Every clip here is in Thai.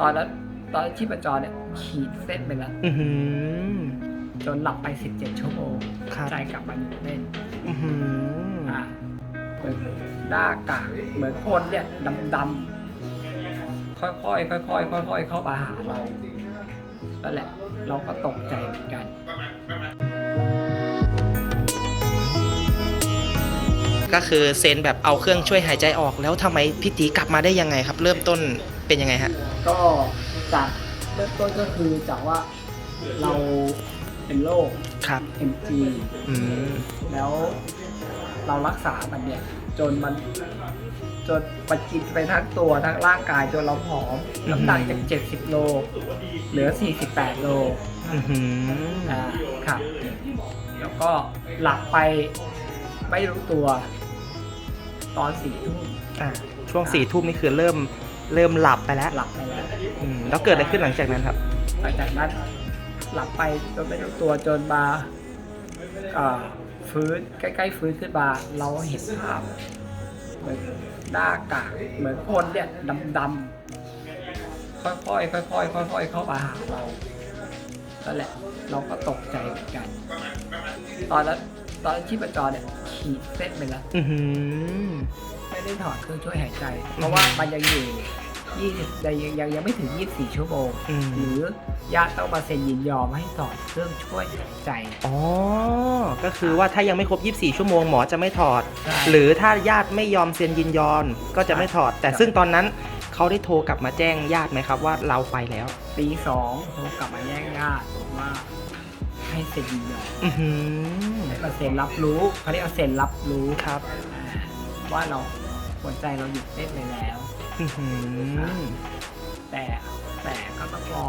ตอนนั้นตอนชีพจรเนี่ยขีดเส้นไปแล้วอือหือ จนหลับไป 17 ชั่วโมงครับ ใจกลับมาอยู่เล่นอือหืออะเหมือนหน้ากากเหมือนคนเนี่ยดำๆค่อยๆค่อยๆค่อยๆเข้ามาหาเรานั่นแหละ เราก็ตกใจเหมือนกัน ก็คือเซนแบบเอาเครื่องช่วยหายใจออกแล้วทำไมพี่ตีกลับมาได้ยังไงครับ เริ่มต้น เป็นยังไงฮะ ก็จากเริ่มต้นก็คือจากว่าเราเป็นโรค ครับ MG อืมแล้วเรารักษามันเนี่ย จนมัน จนมันกินไปทั้งตัวทั้งร่างกายจนเราผอมน้ำหนักจาก 70 โล เหลือ 48 โลอือหืออ่าครับ แล้วก็หลับไปไม่รู้ตัว ตอนสี่ทุ่มอ่าช่วงสี่ทุ่มนี่คือเริ่ม เริ่มหลับไปแล้วหลับไปแล้วอืมแล้วเกิดอะไรขึ้นหลังจากนั้นครับ หลังจากนั้นหลับไปจนไม่รู้ตัวจนมาอ่าฟื้นใกล้ๆฟื้นขึ้นมาเราเห็นภาพเหมือนหน้ากากเหมือนคนเนี่ยดำๆค่อยๆค่อยๆค่อยๆเข้ามาหาเรานั่นแหละเราก็ตกใจเหมือนกัน ตอนนั้นตอนนนชีพจรเนี่ยขีดเส้นไปแล้ว อือหือ ไม่ได้ถอดเครื่องช่วยหายใจ เพราะว่ามันยังอยู่20 ยังยังยังยังไม่ถึง 24 ชั่วโมง อืม หรือญาติต้องมาเซ็นยินยอมให้ถอดเครื่องช่วยหายใจ อ๋อ ก็คือว่าถ้ายังไม่ครบ 24 ชั่วโมงหมอจะไม่ถอด ใช่หรือถ้าญาติไม่ยอมเซ็นยินยอมก็จะไม่ถอด แต่ครับ ซึ่งตอนนั้นเขาได้โทรกลับมาแจ้งญาติไหมครับว่าเราไปแล้วปีสองโทรกลับมาแย่งญาติบอกว่าให้เซ็นยินยอมอือหือให้มาเซ็นรับรู้เขาเรียกว่าเซ็นรับรู้ครับ ว่าเราหัวใจเราหยุดเต้นไปแล้วอือหือ แต่แต่ก็ต้องรอ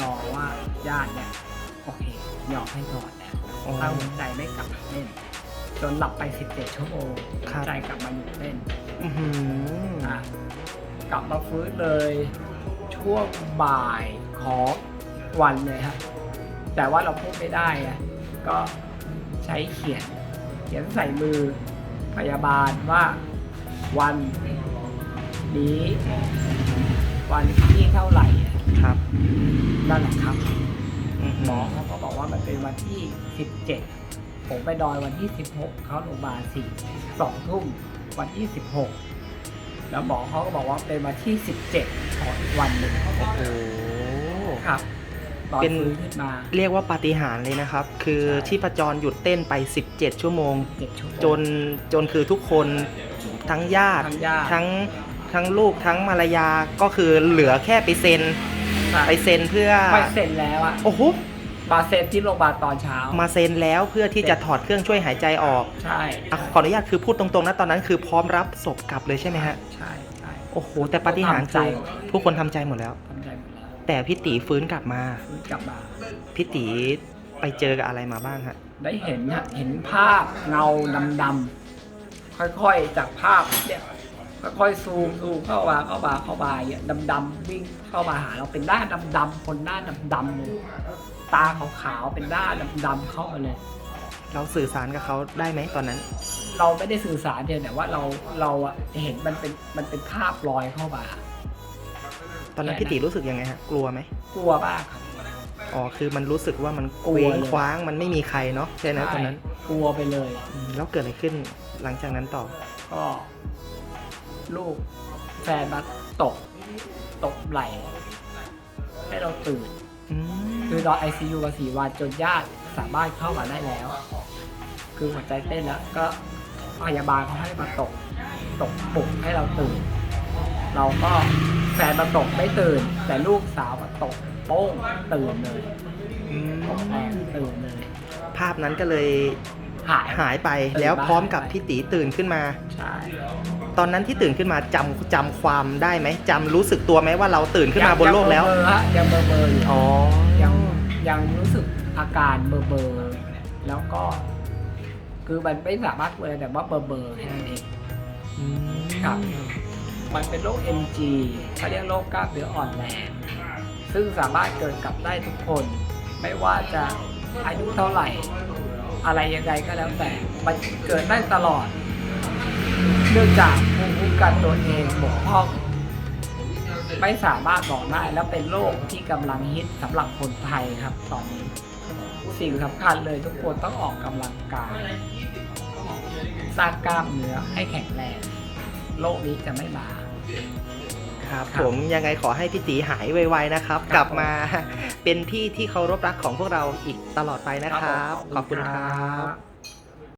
รอว่าญาติเนี่ยโอเคยอมให้ถอดแล้วอ๋อถ้าหัวใจไม่กลับมาเต้นจนหลับไป 17 ชั่วโมงครับใจกลับมาหยุดเต้นอือหืออะกลับมาฟื้นเลย ช่วงบ่ายของวันเลยครับแต่ว่าเราพูดไม่ได้อะก็ใช้เขียน เขียนใส่มือพยาบาลว่าวัน นี้ วันที่เท่าไหร่อะครับนั่นแหละครับอือหมหืออเขาก็บอกว่ามันเป็นวันที่17ผมไปดอยวันที่16เขาโรงพยาบาลสี่สองทุ่มวันที่16แล้วหมอเขาก็บอกว่าเป็นวันที่17ของอีกวันหนึ่งโอ้โหครับตอนเป็นฟื้นขึ้นมาเรียกว่าปาฏิหาริย์เลยนะครับ คือใช่ชีพจรหยุดเต้นไป17ชั่วโมง7ชั่วโมง จนจนคือทุกคนทั้งญาติทั้งญาติ ทั้งทั้งลูกทั้งภรรยาก็คือเหลือแค่ไปเซ็นใช่ไปเซ็นเพื่อไปเซ็นแล้วอะโอ้โหมาเซ็นที่โรงพยาบาลตอนเช้ามาเซ็นแล้วเพื่อที่จะถอดเครื่องช่วยหายใจออกใช่อะขออนุญาตคือพูดตรงๆนะตอนนั้นคือพร้อมรับศพกลับเลยใช่ไหมฮะใช่ใช่โอ้โหแต่ปาฏิหาริย์ทำใจคือทุกคนทำใจหมดแล้ว ทำใจหมดแล้วแต่พี่ตีฟื้นกลับมาฟื้นกลับมาพี่ตีไปเจอกับอะไรมาบ้างฮะ ได้เห็นฮะเห็นภาพเงาดำๆค่อยๆจากภาพเนี่ย ค่อยๆซูมซูมเข้ามาเข้ามาเข้ามาเนี่ยดำๆวิ่งเข้ามาหาเราเป็นหน้าดำๆคนหน้าดำๆเลยตาขาวๆเป็นหน้าดำๆเข้ามาเลย เราสื่อสารกับเขาได้ไหมตอนนั้น เราไม่ได้สื่อสารเพียงแต่ว่าเราเราอะเห็นมันเป็นมันเป็นภาพลอยเข้ามา ตอนนั้นพี่ตีรู้สึกยังไงฮะกลัวไหมกลัวมากครับ อ๋อคือมันรู้สึกว่ามันกเคลัวว้งเลยคว้างมันไม่มีใครเนาะใช่ไหมตอนนั้นกลัวไปเลย อืมแล้วเกิดอะไรขึ้นหลังจากนั้นต่อ ก็ ลูกแฟนมาตก ตกไหล ให้เราตื่นอืมคือนอนไอซียูมาสี่วันจนญาติสามารถเข้ามาได้แล้ว คือหัวใจเต้นแล้วก็พยาบาลเขาให้มาตก ตกปลุกให้เราตื่น เราก็แฟนมาตกไม่ตื่น แต่ลูกสาวมาตกโป้งตื่นเลยอืมตกแรงตื่นเลย ภาพนั้นก็เลยหายหายไปตื่นแล้วมาพร้อมกับหายไปพี่ตีตื่นขึ้นมา ใช่ ตอนนั้นที่ตื่นขึ้นมาจำจำความได้ไหมจำรู้สึกตัวไหมว่าเราตื่นขึ้นมาบนโลกแล้ว ยังเบลอๆฮะยังเบลอๆอยู่อ๋อ ยังยังรู้สึกอาการเบอร์เบอร์ๆแล้วก็ คือมันไม่สามารถพูดอะไรแต่ว่าเบอร์เบอร์แค่นั้นเองอืมครับ มันเป็นโรค MG เขาเรียกโรคกล้ามเนื้ออ่อนแรง ซึ่งสามารถเกิดกับได้ทุกคน ไม่ว่าจะอายุเท่าไหร่ อะไรยังไงก็แล้วแต่ มันเกิดได้ตลอด เนื่องจากภูมิคุ้มกันตัวเองบกพร่องไม่สามารถบอกได้แล้วเป็นโรคที่กำลังฮิตสำหรับคนไทยครับ ตอนนี้สิ่งสำคัญเลยทุกคนต้องออกกำลังกายสร้างกล้ามเนื้อให้แข็งแรงโรคนี้จะไม่มาครับครับผมยังไงขอให้พี่ตีหายไวๆนะครับครับกลับมาเป็นพี่ที่เคารพรักของพวกเราอีกตลอดไปนะครับ ขอบคุณครับบ